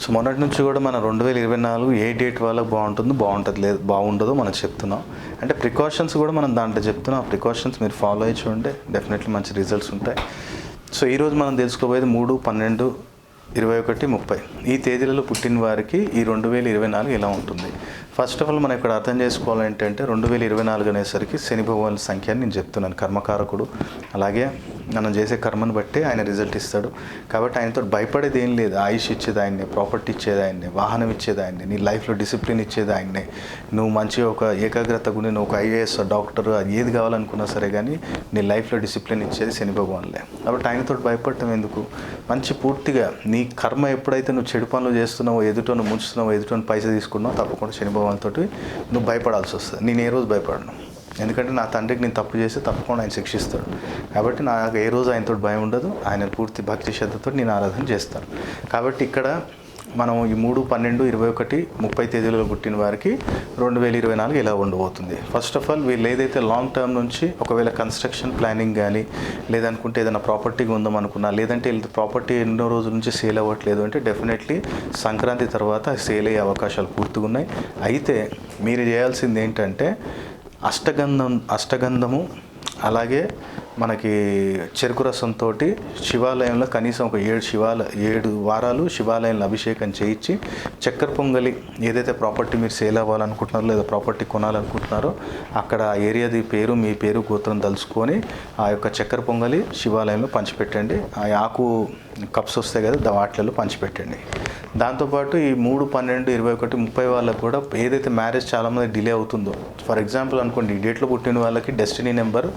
So మొన్నటి నుంచి కూడా మన రెండు వేల ఇరవై నాలుగు ఏ డేట్ వాళ్ళకి బాగుంటుందో బాగుంటుంది లేదు బాగుండదో మనం చెప్తున్నాం. అంటే ప్రికాషన్స్ కూడా మనం దాంట్లో చెప్తున్నాం. ఆ ప్రికాషన్స్ మీరు ఫాలో అయ్యి చూడండి. డెఫినెట్లీ మంచి రిజల్ట్స్ ఉంటాయి. సో ఈరోజు మనం తెలుసుకోబోయేది మూడు పన్నెండు ఇరవై ఒకటి ముప్పై. ఈ తేదీలలో పుట్టిన వారికి ఈ రెండు వేల ఇరవై నాలుగు ఎలా ఉంటుంది? ఫస్ట్ ఆఫ్ ఆల్ మనం ఇక్కడ అర్థం చేసుకోవాలంటే రెండు వేల ఇరవై నాలుగు అనేసరికి శని భగవాన్ సంఖ్య నేను చెప్తున్నాను కర్మకారకుడు. అలాగే మనం చేసే కర్మను బట్టి ఆయన రిజల్ట్ ఇస్తాడు. కాబట్టి ఆయనతో భయపడేది ఏం లేదు. ఆయుష్ ఇచ్చేది ఆయన్నే ప్రాపర్టీ ఇచ్చేది ఆయన్నే వాహనం ఇచ్చేది ఆయన్నే నీ లైఫ్లో డిసిప్లిన్ ఇచ్చేది ఆయన్నే నువ్వు మంచి ఒక ఏకాగ్రత గురి నువ్వు ఒక ఐఏఎస్ డాక్టర్ అది ఏది కావాలనుకున్నా సరే కానీ నీ లైఫ్లో డిసిప్లిన్ ఇచ్చేది శని భగవాన్లే కాబట్టి ఆయనతో భయపడటం ఎందుకు? మంచి పూర్తిగా నీ కర్మ ఎప్పుడైతే నువ్వు చెడు పనులు చేస్తున్నావో ఎదుటను ముంచుతున్నావో ఎదుటను పైస తీసుకున్నావు తప్పకుండా శని వాళ్ళతో నువ్వు భయపడాల్సి వస్తుంది. నేను ఏ రోజు భయపడను. ఎందుకంటే నా తండ్రికి నేను తప్పు చేస్తే తప్పకుండా ఆయన శిక్షిస్తాడు. కాబట్టి నాకు ఏ రోజు ఆయనతో భయం ఉండదు. ఆయన పూర్తి భక్తి శ్రద్ధతో నేను ఆరాధన చేస్తాను. కాబట్టి ఇక్కడ మనం ఈ మూడు పన్నెండు ఇరవై ఒకటి ముప్పై తేదీలలో పుట్టిన వారికి రెండు వేల ఇరవై నాలుగు ఎలా ఉండబోతుంది? ఫస్ట్ ఆఫ్ ఆల్ వీళ్ళు ఏదైతే లాంగ్ టర్మ్ నుంచి ఒకవేళ కన్స్ట్రక్షన్ ప్లానింగ్ కానీ లేదనుకుంటే ఏదైనా ప్రాపర్టీగా ఉందాం అనుకున్నా లేదంటే ప్రాపర్టీ ఎన్నో రోజుల నుంచి సేల్ అవ్వట్లేదు అంటే డెఫినెట్లీ సంక్రాంతి తర్వాత సేల్ అయ్యే అవకాశాలు పూర్తిగా ఉన్నాయి. అయితే మీరు చేయాల్సింది ఏంటంటే అష్టగంధం అష్టగంధము అలాగే మనకి చెరుకు రసంతో శివాలయంలో కనీసం ఒక ఏడు శివాల ఏడు వారాలు శివాలయంలో అభిషేకం చేయించి చక్కెర పొంగలి ఏదైతే ప్రాపర్టీ మీరు సేల్ అవ్వాలనుకుంటున్నారో లేదా ప్రాపర్టీ కొనాలనుకుంటున్నారో అక్కడ ఆ ఏరియాది పేరు మీ పేరు గోత్రం తలుచుకొని ఆ యొక్క చక్కెర పొంగలి శివాలయంలో పంచిపెట్టండి. ఆ ఆకు కప్స్ వస్తాయి కదా వాటిలలో పంచిపెట్టండి. దాంతోపాటు ఈ మూడు పన్నెండు ఇరవై ఒకటి ముప్పై వాళ్ళకు కూడా ఏదైతే మ్యారేజ్ చాలామంది డిలే అవుతుందో ఫర్ ఎగ్జాంపుల్ అనుకోండి ఈ డేట్లో పుట్టిన వాళ్ళకి డెస్టినీ నెంబర్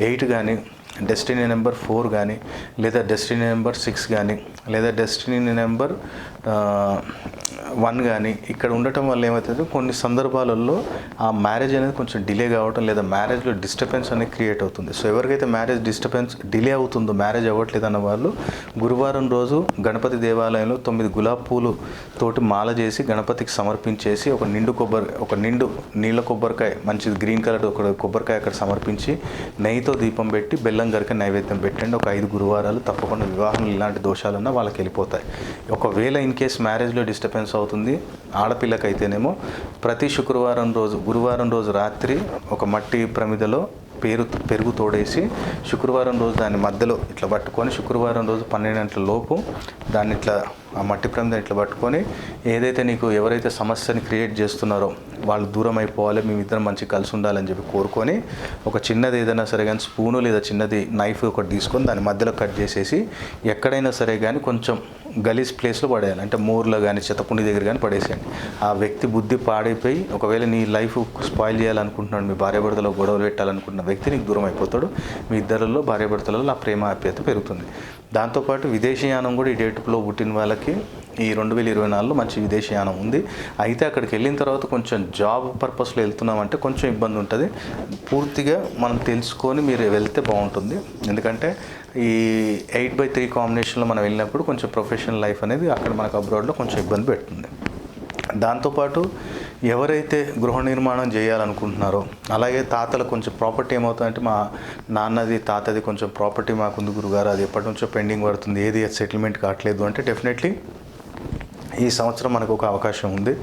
ఎయిట్ కానీ డెస్టినీ నెంబర్ ఫోర్ కానీ లేదా డెస్టినీ నెంబర్ సిక్స్ కానీ లేదా డెస్టినీ నెంబర్ వన్ కానీ ఇక్కడ ఉండటం వల్ల ఏమవుతుంది? కొన్ని సందర్భాలలో ఆ మ్యారేజ్ అనేది కొంచెం డిలే కావటం లేదా మ్యారేజ్లో డిస్టర్బెన్స్ అనేది క్రియేట్ అవుతుంది. సో ఎవరికైతే మ్యారేజ్ డిస్టర్బెన్స్ డిలే అవుతుందో మ్యారేజ్ అవ్వట్లేదు అన్న వాళ్ళు గురువారం రోజు గణపతి దేవాలయంలో తొమ్మిది గులాబ్ పూలు తోటి మాల చేసి గణపతికి సమర్పించేసి ఒక నిండు కొబ్బరి ఒక నిండు నీళ్ళ కొబ్బరికాయ మంచిది గ్రీన్ కలర్ ఒక కొబ్బరికాయ అక్కడ సమర్పించి నెయ్యితో దీపం పెట్టి బెల్లం గరిక నైవేద్యం పెట్టండి. ఒక ఐదు గురువారాలు తప్పకుండా వివాహం ఇలాంటి దోషాలన్నా వాళ్ళకి వెళ్ళిపోతాయి. ఒకవేళ ఇన్ కేస్ మ్యారేజ్లో డిస్టర్బెన్స్ అవుతుంది ఆడపిల్లకైతేనేమో ప్రతి శుక్రవారం రోజు గురువారం రోజు రాత్రి ఒక మట్టి ప్రమిదలో పేరు పెరుగు తోడేసి శుక్రవారం రోజు దాన్ని మధ్యలో ఇట్లా పట్టుకొని శుక్రవారం రోజు పన్నెండు గంటల లోపు దాన్ని ఇట్లా ఆ మట్టి ప్రమిద ఇట్లా పట్టుకొని ఏదైతే నీకు ఎవరైతే సమస్యని క్రియేట్ చేస్తున్నారో వాళ్ళు దూరం అయిపోవాలి మేమిద్దరం మంచి కలిసి ఉండాలని చెప్పి కోరుకొని ఒక చిన్నది ఏదైనా సరే కానీ స్పూను లేదా చిన్నది నైఫ్ ఒకటి తీసుకొని దాని మధ్యలో కట్ చేసేసి ఎక్కడైనా సరే కానీ కొంచెం గలీజ్ ప్లేస్లో పడేయాలి. అంటే మూర్లో కానీ చెత్తకుండి దగ్గర కానీ పడేసేయండి. ఆ వ్యక్తి బుద్ధి పాడైపోయి ఒకవేళ నీ లైఫ్ స్పాయిల్ చేయాలనుకుంటున్నాడు మీ భార్యాభర్తలో గొడవలు పెట్టాలనుకుంటున్న వ్యక్తి నీకు దూరం అయిపోతాడు. మీ ఇద్దరిలో భార్యాభర్తలలో ఆ ప్రేమ ఆప్యాయత పెరుగుతుంది. దాంతోపాటు విదేశీయానం కూడా ఈ డేట్లో పుట్టిన వాళ్ళకి ఈ రెండు వేల ఇరవై నాలుగులో మంచి విదేశీయానం ఉంది. అయితే అక్కడికి వెళ్ళిన తర్వాత కొంచెం జాబ్ పర్పస్లో వెళ్తున్నామంటే కొంచెం ఇబ్బంది ఉంటుంది. పూర్తిగా మనం తెలుసుకొని మీరు వెళ్తే బాగుంటుంది. ఎందుకంటే ఈ ఎయిట్ బై త్రీ కాంబినేషన్లో మనం వెళ్ళినప్పుడు కొంచెం ప్రొఫెషనల్ లైఫ్ అనేది అక్కడ మనకు అబ్రాడ్లో కొంచెం ఇబ్బంది పెడుతుంది. దాంతోపాటు ఎవరైతే గృహ నిర్మాణం చేయాలనుకుంటున్నారో అలాగే తాతలు కొంచెం ప్రాపర్టీ ఏమవుతుందంటే మా నాన్నది తాతది కొంచెం ప్రాపర్టీ మాకుంది గురుగారు అది ఎప్పటి నుంచో పెండింగ్ పడుతుంది ఏది సెటిల్మెంట్ కావట్లేదు అంటే డెఫినెట్లీ ఈ సంవత్సరం మనకు ఒక అవకాశం ఉంది.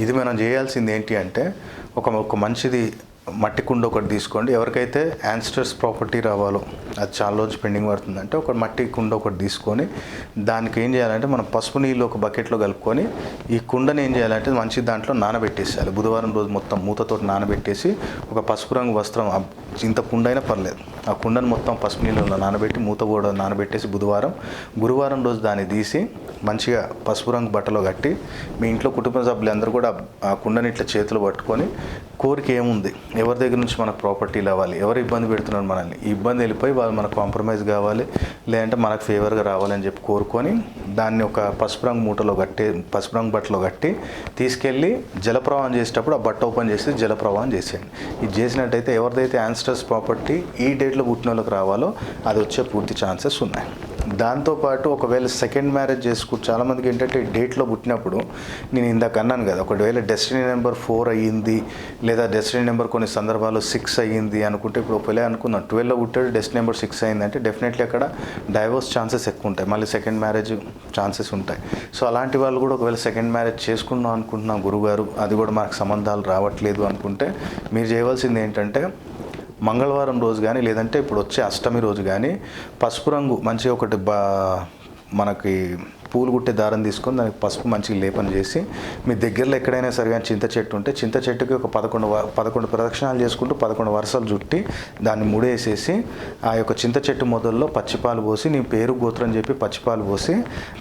ఇది మనం చేయాల్సింది ఏంటి అంటే ఒక ఒక మంచిది మట్టి కుండ ఒకటి తీసుకోండి. ఎవరికైతే యాన్స్టర్స్ ప్రాపర్టీ రావాలో అది చాలా రోజు పెండింగ్ పడుతుందంటే ఒక మట్టి కుండ ఒకటి తీసుకొని దానికి ఏం చేయాలంటే మనం పసుపు నీళ్ళు ఒక బకెట్లో కలుపుకొని ఈ కుండని ఏం చేయాలంటే మంచి దాంట్లో నానబెట్టేసేయాలి. బుధవారం రోజు మొత్తం మూతతో నానబెట్టేసి ఒక పసుపు రంగు వస్త్రం ఇంత కుండ అయినా పర్లేదు. ఆ కుండను మొత్తం పసుపు నీళ్ళలో నానబెట్టి మూత కూడా నానబెట్టేసి బుధవారం గురువారం రోజు దాన్ని తీసి మంచిగా పసుపు రంగు బట్టలో కట్టి మీ ఇంట్లో కుటుంబ సభ్యులందరూ కూడా ఆ కుండని ఇట్లా చేతులు పట్టుకొని కోరిక ఏముంది? ఎవరి దగ్గర నుంచి మనకు ప్రాపర్టీలు అవ్వాలి ఎవరు ఇబ్బంది పెడుతున్నారు మనల్ని? ఇబ్బంది వెళ్ళిపోయి వాళ్ళు మనకు కాంప్రమైజ్ కావాలి లేదంటే మనకు ఫేవర్గా రావాలని చెప్పి కోరుకొని దాన్ని ఒక పసుపు రంగు మూటలో కట్టి పసుపు రంగు బట్టలో కట్టి తీసుకెళ్ళి జలప్రవాహం చేసేటప్పుడు ఆ బట్ట ఓపెన్ చేసి జలప్రవాహం చేసేయండి. ఇది చేసినట్టయితే ఎవరిదైతే యాన్స్టర్స్ ప్రాపర్టీ ఈ డేట్లో పుట్టిన వాళ్ళకి రావాలో అది వచ్చే పూర్తి ఛాన్సెస్ ఉన్నాయి. దాంతోపాటు ఒకవేళ సెకండ్ మ్యారేజ్ చేసుకు చాలామందికి ఏంటంటే డేట్లో పుట్టినప్పుడు నేను ఇందాక అన్నాను కదా ఒకవేళ డెస్టినీ నెంబర్ ఫోర్ అయ్యింది లేదా డెస్టినీ నెంబర్ కొన్ని సందర్భాల్లో సిక్స్ అయ్యింది అనుకుంటే ఇప్పుడు ఒకవేళ అనుకుందాం ట్వెల్వ్లో పుట్టాడు డెస్టినీ నెంబర్ సిక్స్ అయిందంటే డెఫినెట్లీ అక్కడ డైవోర్స్ ఛాన్సెస్ ఎక్కువ ఉంటాయి. మళ్ళీ సెకండ్ మ్యారేజ్ ఛాన్సెస్ ఉంటాయి. సో అలాంటి వాళ్ళు కూడా ఒకవేళ సెకండ్ మ్యారేజ్ చేసుకుందాం అనుకుంటున్నాం గురుగారు అది కూడా మనకు సంబంధాలు రావట్లేదు అనుకుంటే మీరు చేయవలసింది ఏంటంటే మంగళవారం రోజు కానీ లేదంటే ఇప్పుడు వచ్చే అష్టమి రోజు కానీ పసుపు రంగు మంచిగా ఒకటి బా మనకి పూలు కుట్టే దారం తీసుకొని దానికి పసుపు మంచిగా లేపన చేసి మీ దగ్గరలో ఎక్కడైనా సరే కానీ చింత చెట్టు ఉంటే చింత చెట్టుకి ఒక పదకొండు వ- పదకొండు ప్రదక్షిణాలు చేసుకుంటూ పదకొండు వరుసలు చుట్టి దాన్ని ముడేసేసి ఆ యొక్క చింత చెట్టు మొదల్లో పచ్చిపాలు పోసి నీ పేరు గోత్రం చెప్పి పచ్చిపాలు పోసి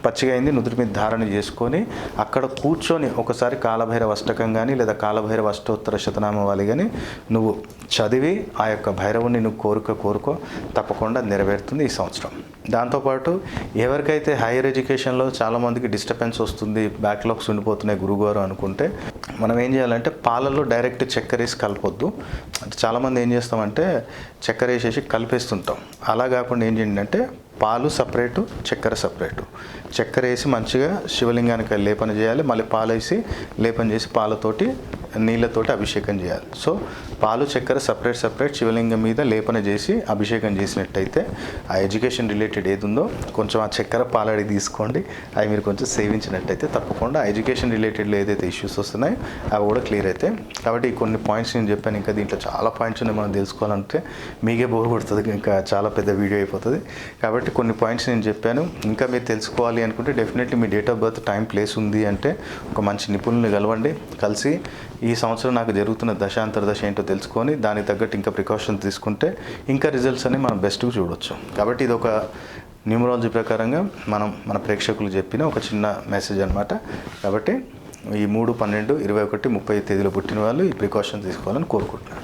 పచ్చిగా అయింది నుదుటి మీద ధారణ చేసుకొని అక్కడ కూర్చొని ఒకసారి కాలభైరవ అష్టకం కానీ లేదా కాలభైరవ అష్టోత్తర వాళ్ళు కానీ నువ్వు చదివి ఆ యొక్క భైరవుని నువ్వు కోరిక కోరుకో తప్పకుండా నెరవేరుతుంది ఈ సంవత్సరం. దాంతోపాటు ఎవరికైతే హైయర్ ఎడ్యుకేషన్లో చాలామందికి డిస్టర్బెన్స్ వస్తుంది బ్యాక్లాగ్స్ ఉండిపోతున్నాయి గురుగారు అనుకుంటే. మనం ఏం చేయాలంటే పాలలో డైరెక్ట్ చక్కెర వేసి కలపొద్దు. అంటే చాలామంది ఏం చేస్తామంటే చక్కెర వేసేసి కలిపేస్తుంటాం. అలా కాకుండా ఏం చేయండి అంటే పాలు సపరేటు చక్కెర సపరేటు. చక్కెర వేసి మంచిగా శివలింగానికి లేపన చేయాలి. మళ్ళీ పాలు వేసి లేపన చేసి పాలతోటి నీళ్ళతోటి అభిషేకం చేయాలి. సో పాలు చక్కెర సపరేట్ సపరేట్ శివలింగం మీద లేపన చేసి అభిషేకం చేసినట్టయితే ఆ ఎడ్యుకేషన్ రిలేటెడ్ ఏది ఉందో కొంచెం ఆ చక్కెర పాలడి తీసుకోండి. అవి మీరు కొంచెం సేవించినట్టయితే తప్పకుండా ఆ ఎడ్యుకేషన్ రిలేటెడ్లో ఏదైతే ఇష్యూస్ వస్తున్నాయో అవి కూడా క్లియర్ అవుతాయి. కాబట్టి కొన్ని పాయింట్స్ నేను చెప్పాను. ఇంకా దీంట్లో చాలా పాయింట్స్ ఉన్నాయి మనం తెలుసుకోవాలంటే మీకే బోర్ కొడుతుంది. ఇంకా చాలా పెద్ద వీడియో అయిపోతుంది. కాబట్టి కొన్ని పాయింట్స్ నేను చెప్పాను. ఇంకా మీరు తెలుసుకోవాలి అనుకుంటే definitely me date of birth time place ఉంది అంటే ఒక మంచి నిపుణుల్ని కలవండి. కలిసి ఈ సంవత్సరం నాకు జరుగుతున్న దశ అంతర్దశ ఏంటో తెలుసుకొని దానికి తగ్గట్టు ఇంకా ప్రికాషన్స్ తీసుకుంటే ఇంకా రిజల్ట్స్ అని మనం బెస్ట్గా చూడొచ్చు. కాబట్టి ఇది ఒక న్యూమరాలజీ ప్రకారంగా మనం మన ప్రేక్షకులు చెప్పిన ఒక చిన్న మెసేజ్ అనమాట కాబట్టి ఈ మూడు పన్నెండు ఇరవై ఒకటి ముప్పై తేదీలో పుట్టిన వాళ్ళు ఈ ప్రికాషన్స్ తీసుకోవాలని కోరుకుంటున్నాను.